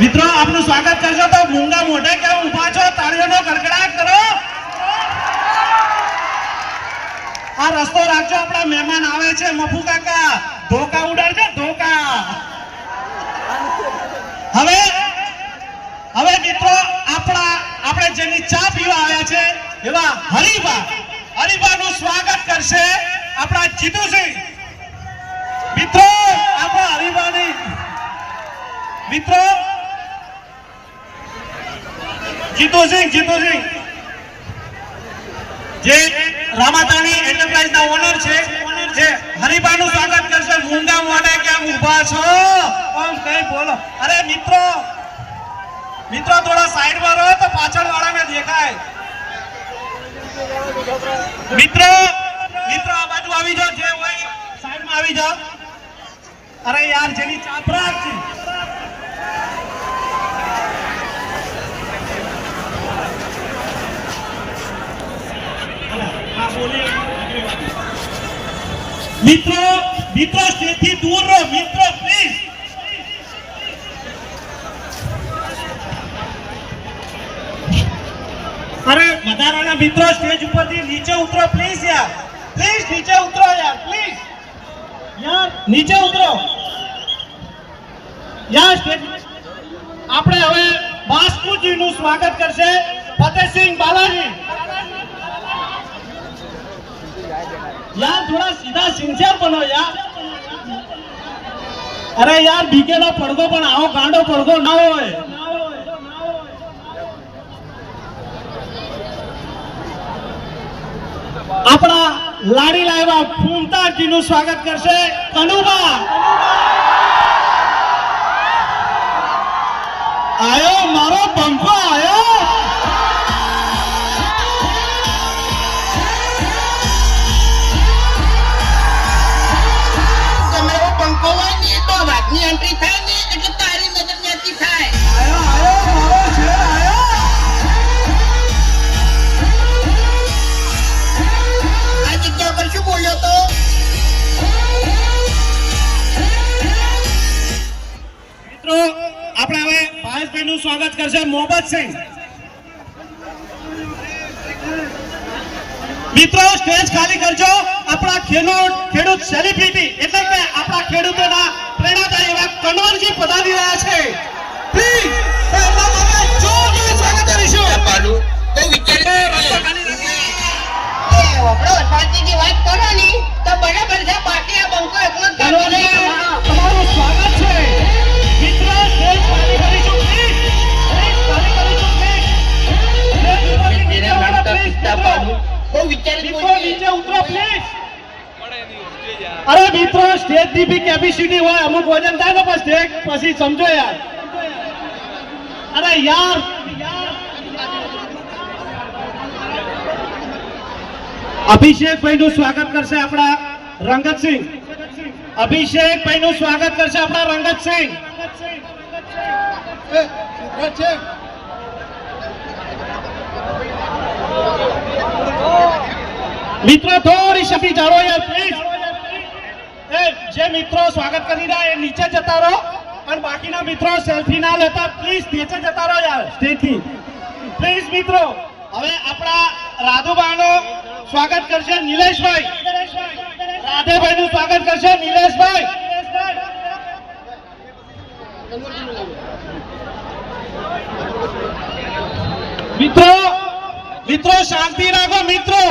મિત્રો આપનું સ્વાગત કરશો તો મૂંગા મોઢે કેમ ઊભા છો? તાળીઓનો કડકડાટ કરો. આ રસ્તો રાખજો, આપણા મહેમાન આવે છે. મફુ કાકા, ધોકા ઉડાડજો, ધોકા. હવે હવે મિત્રો, આપણા, આપણે જેની ચા પીવા આવ્યા છે, એવા હરિભા. નું સ્વાગત કરશે આપણા જીતુસિંહ. મિત્રો, આપણા હરિભાની, મિત્રો, જીતુસિંહ જીતુસિંહ. જે રામાતાણી એન્ટરપ્રાઇઝના ઓનર છે જે હરિભાનું સ્વાગત કરશે. મૂંગા મોઢે કેમ ઊભા છો? કઈ બોલો. અરે મિત્રો મિત્રો થોડા સાઈડમાં રહો તો પાછળ વાળાને દેખાય. મિત્રો મિત્રો આ બાજુ આવી જાઓ જે હોય સાઈડમાં આવી જાઓ. અરે યાર જેની ચાપરા છે. મિત્રો મિત્રો સ્ટેજથી દૂર રહો. મિત્રો પ્લીઝ અરે વધારાના મિત્રો સ્ટેજ ઉપરથી નીચે ઉતરો પ્લીઝ યાર. પ્લીઝ નીચે ઉતરો, યાર પ્લીઝ યાર, નીચે ઉતરો. યાર સ્ટેજ આપણે હવે બાસ્કુજીનું સ્વાગત કરશે ફતેહસિંહ બાલાજી. યાર થોડા સીધા सिंसियर बनो યાર. અરે યાર બીકેનો પડઘો પણ, આવો ગાંડો પડઘો ના હોય. આપણા લાડી લાવ્યા ફૂમતાજી નું સ્વાગત કરશે કનુબા. આયો, મારો પંખો આયો. કરશે મોહમ્મદસિંહ મિત્રો સ્ટેજ ખાલી કરજો. આપણા ખેડૂત ખેડૂત સેલિબ્રિટી એટલે કે આપણા ખેડૂતોના પ્રેરણાદાયી એવા કનોરજી પધારી રહ્યા છે. પ્લીઝ જોરદાર સ્વાગત કરીશું. પાડુ શાંતિથી વાત કરો ને તો બરાબર છે બાકી આ બંકો એકલો જ તમારું સ્વાગત બહુ વિચારી નીચે ઉતરો પ્લીઝ અરે મિત્રો સ્ટેજની બી કેપેસિટી હોય અમુક વજન થાય ને પણ સ્ટેજ પછી સમજો યાર. અરે યાર. અભિષેકભાઈ નું સ્વાગત કરશે આપણા રંગતસિંહ અભિષેકભાઈ નું સ્વાગત કરશે આપણા રંગતસિંહ મિત્રો, થોડી શફી જાળવો યાર પ્લીઝ એ જે મિત્રો સ્વાગત કરી રહ્યા, એ નીચે જતા રહો. અને બાકીના મિત્રો સેલ્ફી ના લેતા પ્લીઝ નીચે જતા રહો યાર સ્ટેજથી પ્લીઝ મિત્રો, હવે આપણા રાધુબાનો સ્વાગત કરશે નિલેશભાઈ. રાધેભાઈ નું સ્વાગત કરશે નિલેશભાઈ. મિત્રો મિત્રો, શાંતિ રાખો, મિત્રો.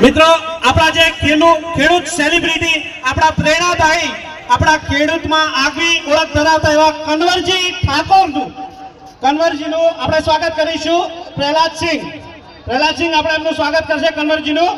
મિત્રો, આપણા જે ખેડૂત સેલિબ્રિટી આપણા પ્રેરણાદાયી, આપણા ખેડૂતમાં આગવી ઓળખ ધરાવતા એવા કન્વરજી ઠાકોરનું કન્વરજીનું આપણે સ્વાગત કરીશું. પ્રહલાદસિંહ પ્રહલાદસિંહ આપણે એમનું સ્વાગત કરશે કન્વરજીનું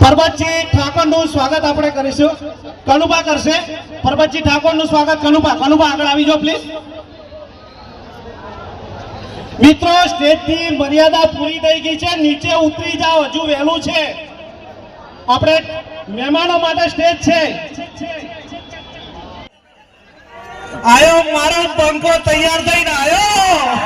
પરબતજી ઠાકોરનું સ્વાગત આપણે કરીશું. કનુભા કરશે. પરબતજી ઠાકોરનું સ્વાગત. કનુભા કનુભા આગળ આવી જાઓ પ્લીઝ મિત્રો, સ્ટેજની મર્યાદા પૂરી થઈ ગઈ છે. નીચે ઉતરી જાઓ. હજુ વહેલું છે. આપણે મહેમાનો માટે સ્ટેજ છે. આયો, મારો પંખો તૈયાર થઈને આયો.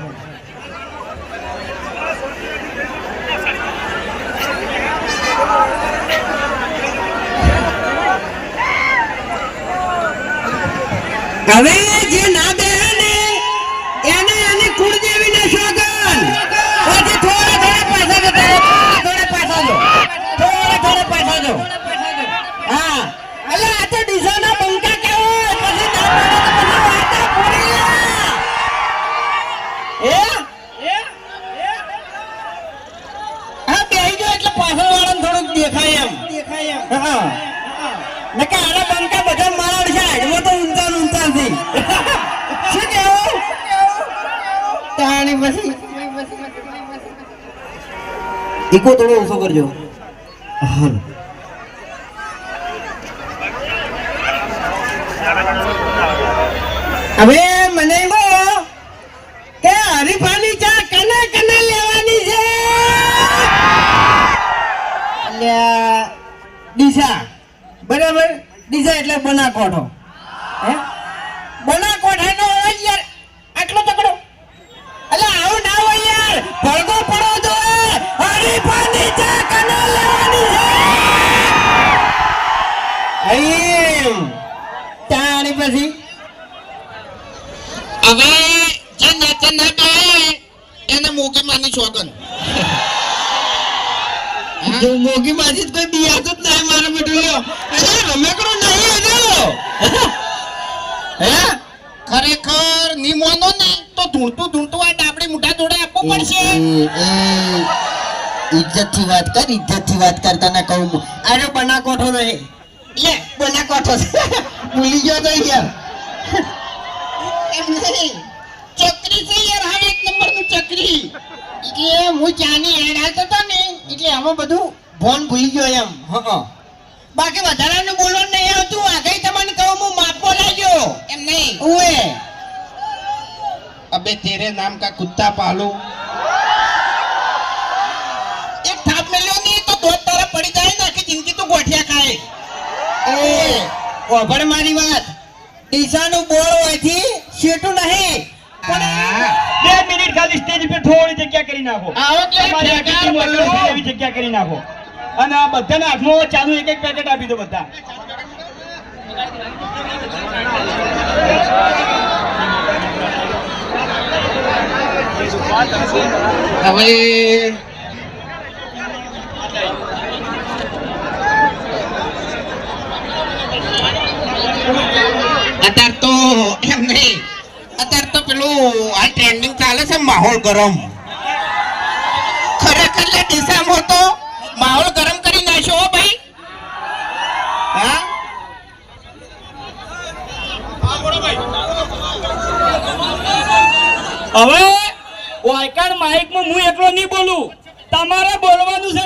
હવે જે ના બેહે ને એને એની કુળદેવી ને શોગન પછી થોડા થોડા પાછા જતા થોડા પાછા જો થોડા થોડા પાછા જો હા. અલે આ તો ડીસાના બંકા કેવો પછી પૂરી એ હા? બેહી ગયો એટલે પાછળ વાળાને થોડુંક દેખાય એમ. દેખાય એમ. હા. નકે આના બંકા બધા મારા છે હાડમાં તો ઊંચા ને ઊંચા છે શું કેવું તાણી પછી ઈકો થોડો ઓછો કરજો. હવે મને કહો કે હરીફાની ચા કને કને લેવાની છે? ડીસા. બરાબર? ડીસા એટલે બનાકોઠો. તાણી પછી? હવે જે નાચે ના બે એને મોગી માની શોગન મોગી માજી કોઈ બિયાતું જ નહીં મારો બેટો લ્યો. અરે રમેકડો નહીં એનો હે? ખરેખરની મોનો ને તો ધૂણતું ધૂણતું આ ડાબડી મુઠા જોડે આપવું પડશે. ઇજ્જતથી વાત કર ઇજ્જતથી વાત કરતા ના કહું. અરે બના કોઠો નહીં. લે બોલા કોઠો ભૂલી ગયો તો યાર. એમ નહીં. ચકરી છે યાર હા એક નંબરનું ચકરી. એટલે હું ચાની એડ હાલતો હતો ને એટલે આમાં બધું ફોન ભૂલી ગયો એમ. હા બાકી વધારાનું બોલવાનું નહીં આવતું આગળ તમને કહું હું માપો લાગ્યો એમ નહીં. ઓએ અબે તેરે નામ કા કુત્તા પાલુ? એ ઓભળ મારી વાત. ડીસાનું બોળ હોયથી શેઠું નહીં. બે મિનિટ ખાલી સ્ટેજ પર થોડી જગ્યા કરી નાખો. એવી જગ્યા કરી નાખો. અને આ બધાના હાથમાં ચાલુ એક એક પેકેટ આપી દો બધા. હવે અત્યાર તો એમ નહીં અત્યાર તો પેલું આ ટ્રેન્ડિંગ ચાલે છે માહોલ ગરમ. ખરેખર લે ડીસામાં તો માહોલ ગરમ કરી નાખ્યો હો ભાઈ. હા? હવે વાયકાર માઇકમાં હું એકલો નહીં બોલું. તમારે બોલવાનું છે